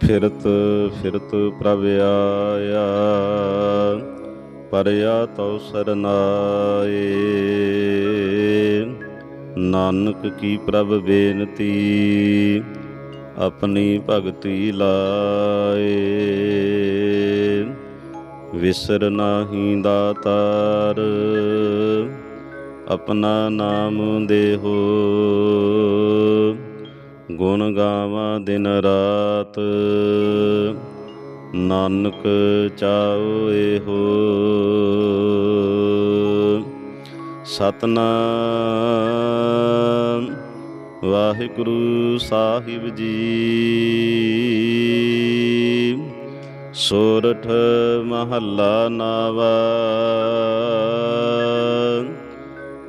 ਫਿਰਤ ਫਿਰਤ ਪ੍ਰਭ ਆਇਆ, ਪਰਿਆ ਤਉ ਸਰਨਾਏ। ਨਾਨਕ ਕੀ ਪ੍ਰਭ ਬੇਨਤੀ, ਆਪਣੀ ਭਗਤੀ ਲਾਏ। ਵਿਸਰ ਨਾਹੀ ਦਾਤਾਰ, ਆਪਣਾ ਨਾਮ ਦੇਹੋ। ਗੁਣ ਗਾਵਾਂ ਦਿਨ ਰਾਤ। ਨਾਨਕ ਚਾਉ ਇਹੋ। ਸਤਨਾਮ ਵਾਹਿਗੁਰੂ ਸਾਹਿਬ ਜੀ। ਸੋਰਠ ਮਹੱਲਾ ਨਾਵਾ।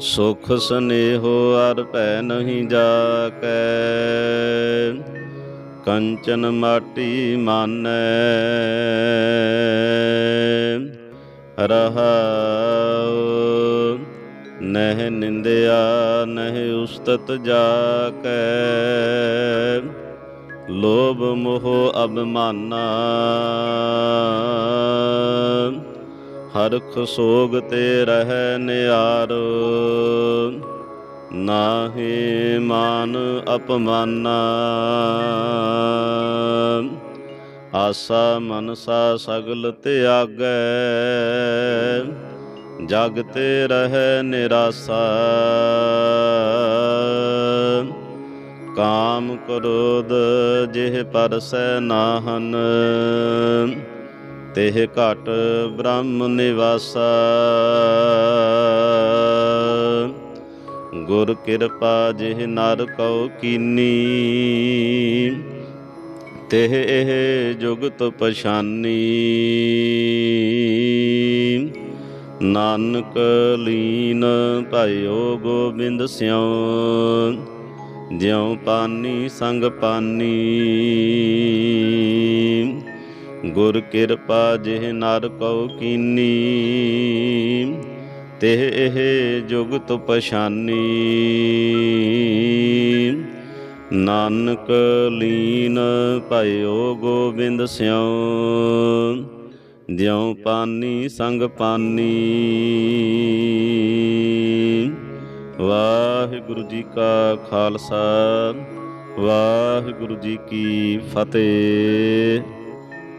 ਸੁਖ ਸਨੇਹੋ ਅਰ ਭੈ ਨਹੀਂ ਜਾਕੈ। ਕੰਚਨ ਮਾਟੀ ਮਾਨੈ। ਰਹਾਉ, ਨਹਿ ਨਿੰਦਿਆ, ਨਹਿ ਉਸਤਤ ਜਾਕੈ। ਲੋਭ ਮੋਹ ਅਭਮਾਨਾ ਹਰਖ ਸੋਗ ਤੇ ਰਹਿ ਨਿਆਰੋ। ਨਾਹੀ ਮਾਨ ਅਪਮਾਨਾ। ਆਸਾ ਮਨਸਾ ਸਗਲ ਤਿਆਗੈ। ਜਗ ਤੇ ਰਹਿ ਨਿਰਾਸਾ। ਕਾਮ ਕ੍ਰੋਧ ਜਿਹ ਪਰਸੈ ਨਾਹਨ। ਤਿਹ ਘਟ ਬ੍ਰਹਮ ਨਿਵਾਸਾ। ਗੁਰ ਕਿਰਪਾ ਜਿਹ ਨਰ ਕਉ ਕੀਨੀ ਤਿਹ ਇਹ ਜੁਗਤ ਪਛਾਨੀ। ਨਾਨਕ ਲੀਨ ਭਾਇਓ ਗੋਬਿੰਦ ਸਿਉ, ਜਿਉ ਪਾਨੀ ਸੰਗ ਪਾਨੀ। ਗੁਰ ਕਿਰਪਾ ਜਿਹ ਨਰ ਕਉ ਕੀਨੀ, ਤਿਹ ਇਹ ਜੁਗਤ ਪਛਾਨੀ ਨਾਨਕ ਲੀਨ ਭਾਇਓ ਗੋਬਿੰਦ ਸਿਉ ਜਿਉ ਪਾਨੀ ਸੰਗ ਪਾਨੀ। ਵਾਹਿਗੁਰੂ ਜੀ ਕਾ ਖਾਲਸਾ, ਵਾਹਿਗੁਰੂ ਜੀ ਕੀ ਫਤਿਹ।